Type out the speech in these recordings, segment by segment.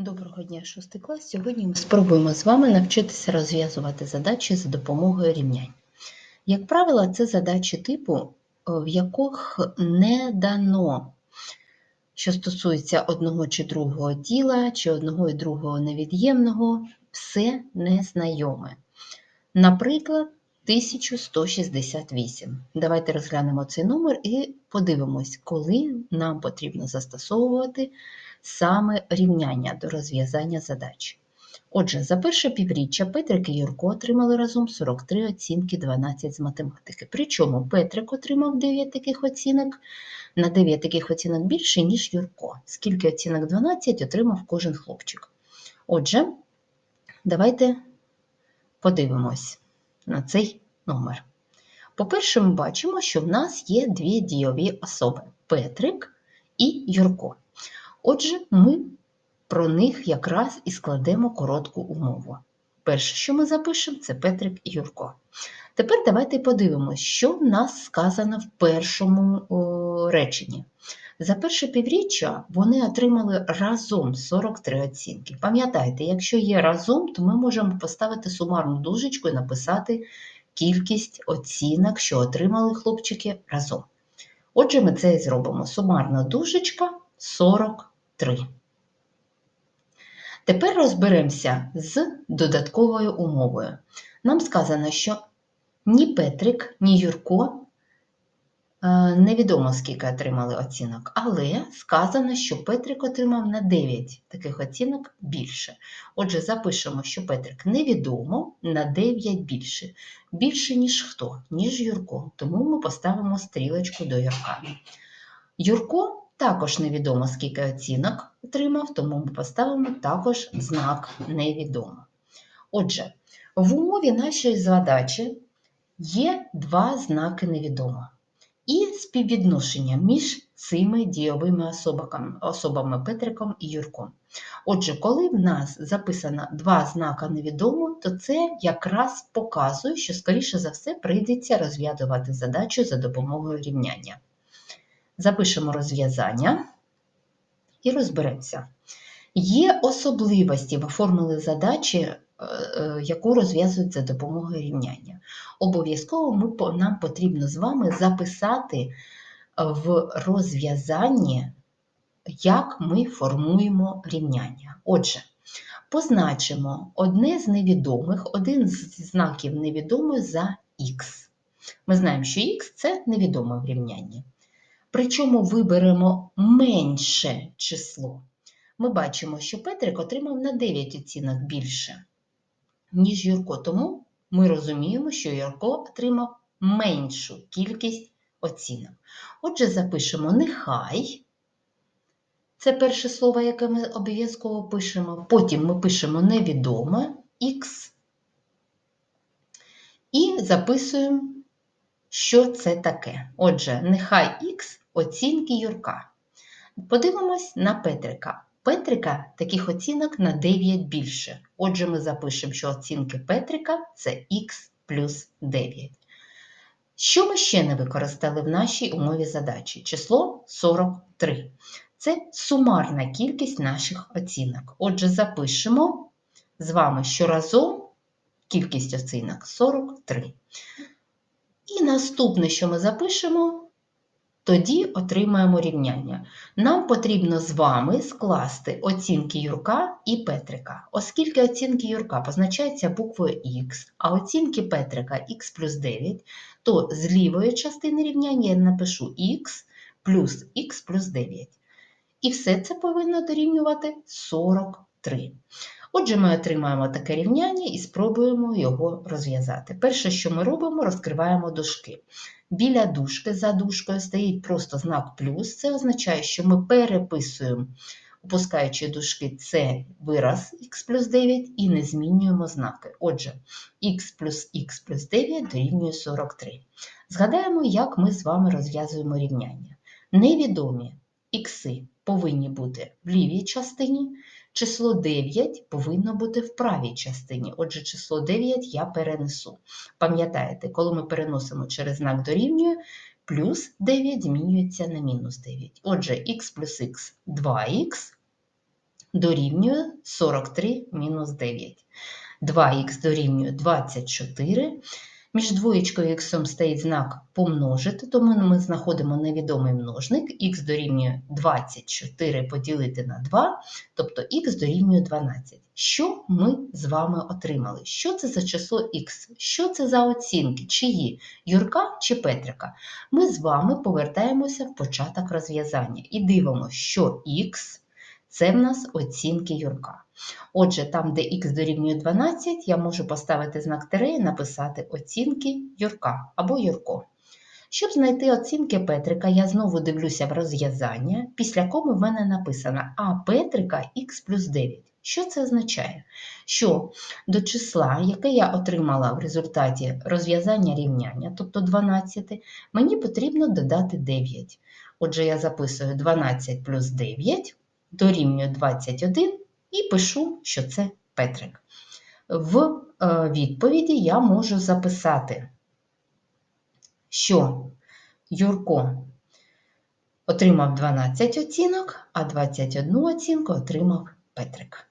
Доброго дня, шостий клас. Сьогодні ми спробуємо з вами навчитися розв'язувати задачі за допомогою рівнянь. Як правило, це задачі типу, е, в яких не дано, що стосується одного чи другого тіла, чи одного і другого невід'ємного, все незнайоме. Наприклад, 1168. Давайте розглянемо цей номер і подивимось, коли нам потрібно застосовувати саме рівняння до розв'язання задач. Отже, за перше півріччя Петрик і Юрко отримали разом 43 оцінки 12 з математики. Причому Петрик отримав 9 таких оцінок, на 9 таких оцінок більше, ніж Юрко. Скільки оцінок 12 отримав кожен хлопчик. Отже, давайте подивимось на цей номер. По-перше, ми бачимо, що в нас є дві дійові особи Петрик і Юрко. Отже, ми про них якраз і складемо коротку умову. Перше, що ми запишемо, це Петрик і Юрко. Тепер давайте подивимося, що в нас сказано в першому о, реченні. За перше півріччя вони отримали разом 43 оцінки. Пам'ятайте, якщо є разом, то ми можемо поставити сумарну дужечку і написати кількість оцінок, що отримали хлопчики разом. Отже, ми це і зробимо. Сумарна дужечка 43. Тепер розберемося з додатковою умовою. Нам сказано, що ні Петрик, ні Юрко е, невідомо скільки отримали оцінок, але сказано, що Петрик отримав на 9 таких оцінок більше. Отже, запишемо, що Петрик невідомо на 9 більше. Більше, ніж хто, ніж Юрко. Тому ми поставимо стрілочку до Юрка. Юрко також невідомо, скільки оцінок отримав, тому ми поставимо також знак невідомо. Отже, в умові нашої задачі є два знаки невідомо. І співвідношення між цими особами, особами Петриком і Юрком. Отже, коли в нас записано два знака невідомо, то це якраз показує, що, скоріше за все, прийдеться розв'язувати задачу за допомогою рівняння. Запишемо розв'язання і розберемося. Є особливості в формули задачі, е, е, яку розв'язують за допомогою рівняння. Обов'язково нам потрібно з вами записати в розв'язанні, як ми формуємо рівняння. Отже, позначимо одне з невідомих, один з знаків невідомих за х. Ми знаємо, що х це невідоме в рівнянні. Причому виберемо менше число. Ми бачимо, що Петрик отримав на 9 оцінок більше, ніж Юрко. Тому ми розуміємо, що Юрко отримав меншу кількість оцінок. Отже, запишемо нехай. Це перше слово, яке ми обов'язково пишемо. Потім ми пишемо невідоме х. І записуємо, що це таке. Отже, нехай х Оцінки Юрка. Подивимось на Петрика. Петрика таких оцінок на 9 більше. Отже, ми запишемо, що оцінки Петрика це х плюс 9. Що ми ще не використали в нашій умові задачі? Число 43. Це сумарна кількість наших оцінок. Отже, запишемо з вами, що разом кількість оцінок 43. І наступне, що ми запишемо, тоді отримаємо рівняння. Нам потрібно з вами скласти оцінки Юрка і Петрика. Оскільки оцінки Юрка позначаються буквою Х, а оцінки Петрика х плюс 9, то з лівої частини рівняння я напишу х плюс х плюс 9. І все це повинно дорівнювати 43. Отже, ми отримаємо таке рівняння і спробуємо його розв'язати. Перше, що ми робимо, розкриваємо дужки. Біля дужки за дужкою стоїть просто знак плюс. Це означає, що ми переписуємо, опускаючи дужки, це вираз х плюс 9 і не змінюємо знаки. Отже, х плюс х плюс 9 дорівнює 43. Згадаємо, як ми з вами розв'язуємо рівняння. Невідомі ікси повинні бути в лівій частині. Число 9 повинно бути в правій частині. Отже, число 9 я перенесу. Пам'ятаєте, коли ми переносимо через знак дорівнює, плюс 9 змінюється на мінус 9. Отже, х плюс х 2х дорівнює 43 мінус 9. 2х дорівнює 24. Між двоєчкою і стоїть знак помножити, тому ми знаходимо невідомий множник. х дорівнює 24 поділити на 2, тобто х дорівнює 12. Що ми з вами отримали? Що це за число х? Що це за оцінки? Чиї? Юрка чи Петрика? Ми з вами повертаємося в початок розв'язання і дивимося, що х це в нас оцінки Юрка. Отже, там, де х дорівнює 12, я можу поставити знак тире і написати оцінки Юрка або Юрко. Щоб знайти оцінки Петрика, я знову дивлюся в розв'язання, після кому в мене написано А Петрика х плюс 9. Що це означає? Що до числа, яке я отримала в результаті розв'язання рівняння, тобто 12, мені потрібно додати 9. Отже, я записую 12 плюс 9 дорівнює 21 і пишу, що це Петрик. В е, відповіді я можу записати, що Юрко отримав 12 оцінок, а 21 оцінку отримав Петрик.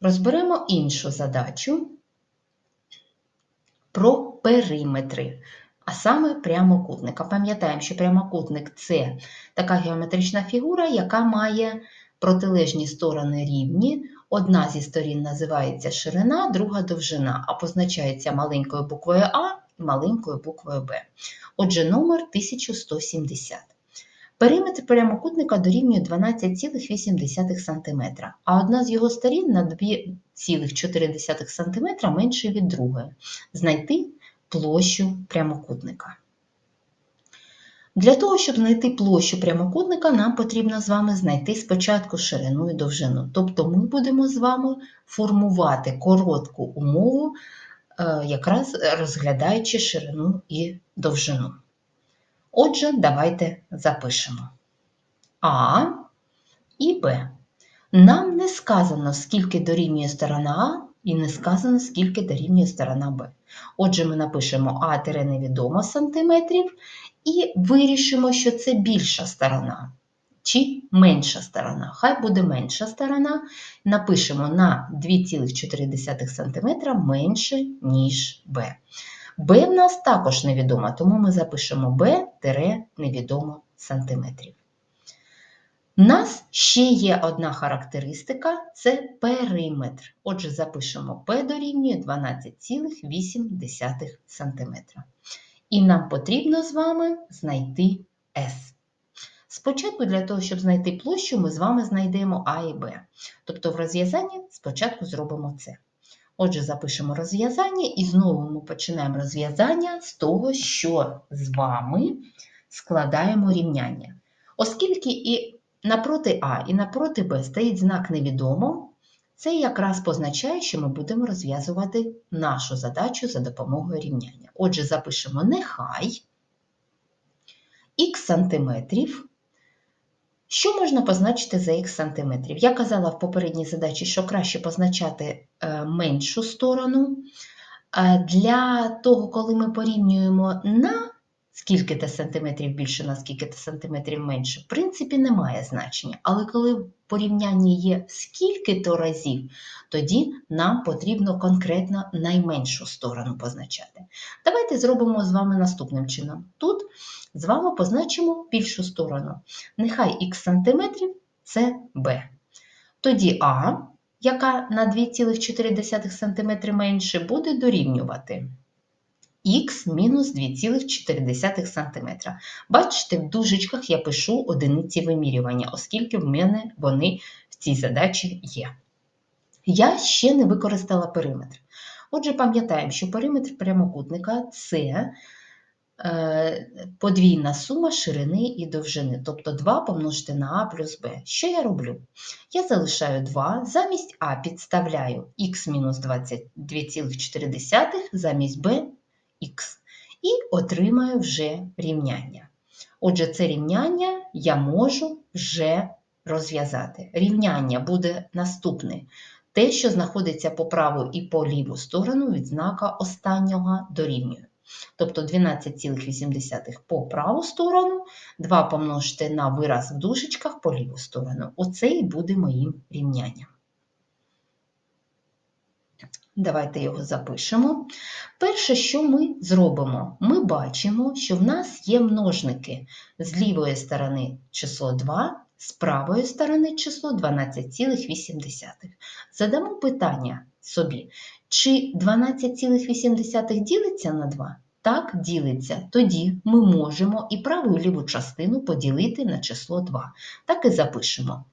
Розберемо іншу задачу про периметри, а саме прямокутника. Пам'ятаємо, що прямокутник це така геометрична фігура, яка має протилежні сторони рівні. Одна зі сторін називається ширина, друга довжина, а позначається маленькою буквою А і маленькою буквою Б. Отже, номер 1170. Периметр прямокутника дорівнює 12,8 см, а одна з його сторін на 2,4 см менше від другої. Знайти площу прямокутника. Для того, щоб знайти площу прямокутника, нам потрібно з вами знайти спочатку ширину і довжину. Тобто ми будемо з вами формувати коротку умову, е, якраз розглядаючи ширину і довжину. Отже, давайте запишемо А і Б. Нам не сказано, скільки дорівнює сторона А, і не сказано, скільки дорівнює сторона Б. Отже, ми напишемо А тире невідомо сантиметрів і вирішимо, що це більша сторона чи менша сторона. Хай буде менша сторона. Напишемо на 2,4 см менше, ніж Б. Б в нас також невідомо, тому ми запишемо Б тире невідомо сантиметрів. У нас ще є одна характеристика це периметр. Отже, запишемо P дорівнює 12,8 см. І нам потрібно з вами знайти S. Спочатку, для того, щоб знайти площу, ми з вами знайдемо А і Б. Тобто в розв'язанні спочатку зробимо це. Отже, запишемо розв'язання і знову ми починаємо розв'язання з того, що з вами складаємо рівняння. Оскільки і напроти А і напроти Б стоїть знак невідомо, це якраз позначає, що ми будемо розв'язувати нашу задачу за допомогою рівняння. Отже, запишемо нехай х сантиметрів. Що можна позначити за х сантиметрів? Я казала в попередній задачі, що краще позначати е, меншу сторону. Для того, коли ми порівнюємо на скільки то сантиметрів більше, на скільки то сантиметрів менше, в принципі, немає значення. Але коли в порівнянні є скільки то разів, тоді нам потрібно конкретно найменшу сторону позначати. Давайте зробимо з вами наступним чином. Тут з вами позначимо більшу сторону. Нехай х сантиметрів це b. Тоді А, яка на 2,4 см менше, буде дорівнювати х мінус 2,4 см. Бачите, в дужечках я пишу одиниці вимірювання, оскільки в мене вони в цій задачі є. Я ще не використала периметр. Отже, пам'ятаємо, що периметр прямокутника це е, подвійна сума ширини і довжини, тобто 2 помножити на А плюс Б. Що я роблю? Я залишаю 2, замість А підставляю х мінус 2,4, замість Б х і отримаю вже рівняння. Отже, це рівняння я можу вже розв'язати. Рівняння буде наступне. Те, що знаходиться по праву і по ліву сторону від знака останнього дорівнює. Тобто 12,8 по праву сторону, 2 помножити на вираз в дужечках по ліву сторону. Оце і буде моїм рівнянням. Давайте його запишемо. Перше, що ми зробимо? Ми бачимо, що в нас є множники. З лівої сторони число 2, з правої сторони число 12,8. Задамо питання собі, чи 12,8 ділиться на 2? Так, ділиться. Тоді ми можемо і праву і ліву частину поділити на число 2. Так і запишемо.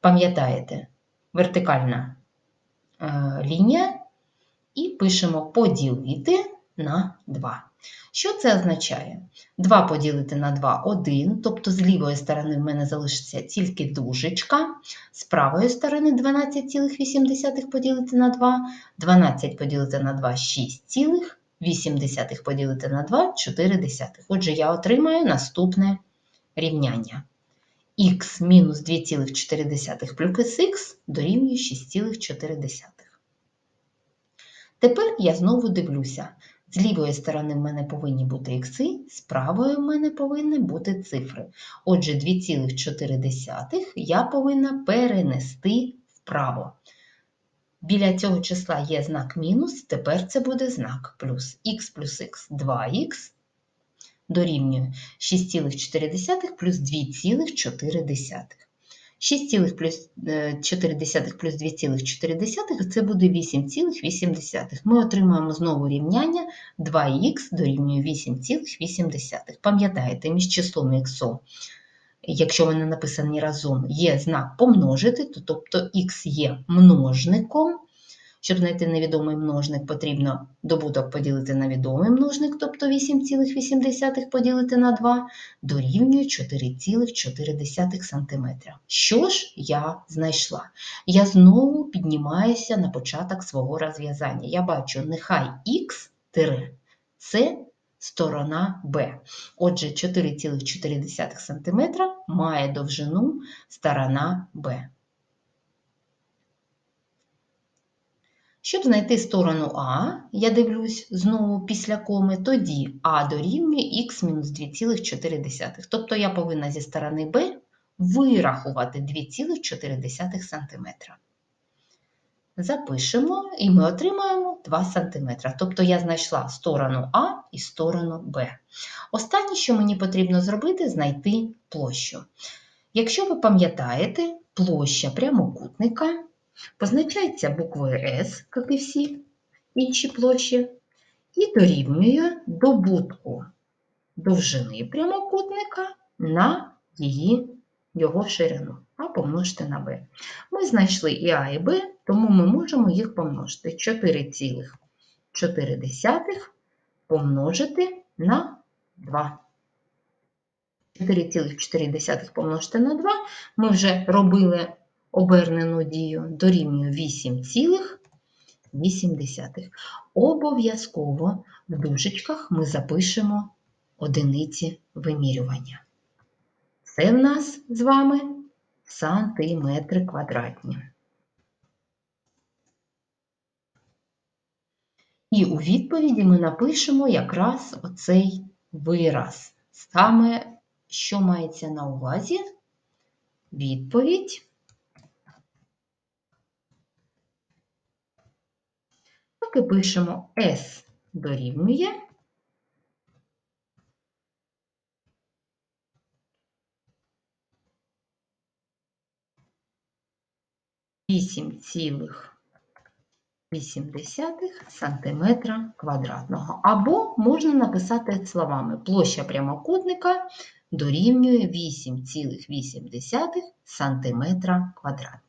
Пам'ятаєте, вертикальна лінія і пишемо поділити на 2. Що це означає? 2 поділити на 2 1, тобто з лівої сторони в мене залишиться тільки дужечка, з правої сторони 12,8 поділити на 2, 12 поділити на 2 6,8 поділити на 2 4. Отже, я отримаю наступне рівняння. Х мінус 2,4 плюс х дорівнює 6,4. Тепер я знову дивлюся. З лівої сторони в мене повинні бути ікси, з правої в мене повинні бути цифри. Отже, 2,4 я повинна перенести вправо. Біля цього числа є знак мінус, тепер це буде знак плюс. х плюс х 2х дорівнює 6,4 плюс 2,4. 6,4 плюс 2,4 це буде 8,8. Ми отримаємо знову рівняння 2х дорівнює 8,8. Пам'ятаєте, між числом і х, якщо вони написані разом, є знак помножити, то тобто х є множником. Щоб знайти невідомий множник, потрібно добуток поділити на відомий множник, тобто 8,8 поділити на 2, дорівнює 4,4 см. Що ж я знайшла? Я знову піднімаюся на початок свого розв'язання. Я бачу, нехай х це сторона Б. Отже, 4,4 см має довжину сторона Б. Щоб знайти сторону А, я дивлюсь знову після коми, тоді А дорівнює х-2,4. Тобто я повинна зі сторони Б вирахувати 2,4 см. Запишемо і ми отримаємо 2 см. Тобто я знайшла сторону А і сторону Б. Останнє, що мені потрібно зробити, знайти площу. Якщо ви пам'ятаєте, площа прямокутника позначається буквою S, як і всі інші площі, і дорівнює добутку довжини прямокутника на її, його ширину, а помножити на b. Ми знайшли і А, і Б, тому ми можемо їх помножити 4,4 помножити на 2. 4,4 помножити на 2 ми вже робили обернену дію дорівнює 8,8. Обов'язково в дужечках ми запишемо одиниці вимірювання. Це в нас з вами сантиметри квадратні. І у відповіді ми напишемо якраз оцей вираз. Саме, що мається на увазі? Відповідь І пишемо S дорівнює. Вісім цілих 80 сантиметра квадратного. Або можна написати словами площа прямокутника дорівнює 8,8 сантиметра квадратного.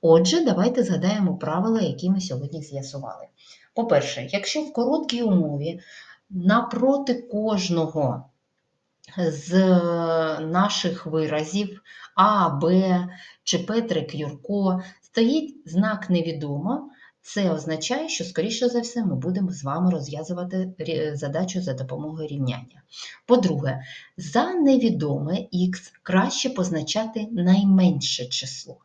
Отже, давайте згадаємо правила, які ми сьогодні з'ясували. По-перше, якщо в короткій умові напроти кожного з наших виразів А, Б чи Петрик Юрко стоїть знак невідомо, це означає, що, скоріше за все, ми будемо з вами розв'язувати задачу за допомогою рівняння. По-друге, за невідоме х краще позначати найменше число.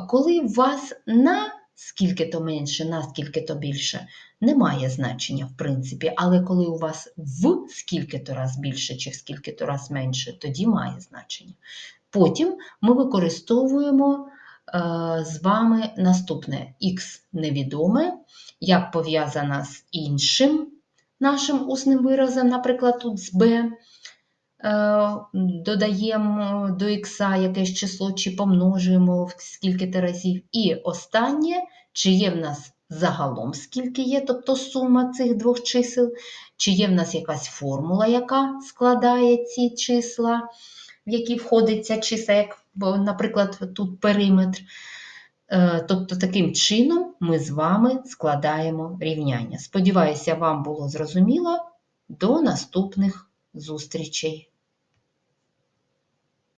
Коли у вас на скільки то менше, на скільки то більше, не має значення, в принципі. Але коли у вас в скільки то раз більше чи в скільки то раз менше, тоді має значення. Потім ми використовуємо е, з вами наступне х невідоме, як пов'язана з іншим нашим усним виразом, наприклад, тут з b. Е, додаємо до х якесь число, чи помножуємо в скільки-то разів. І останнє, чи є в нас загалом скільки є, тобто сума цих двох чисел, чи є в нас якась формула, яка складає ці числа, в які входить ця числа, як, наприклад, тут периметр. Е, Тобто, таким чином ми з вами складаємо рівняння. Сподіваюся, вам було зрозуміло. До наступних зустрічей!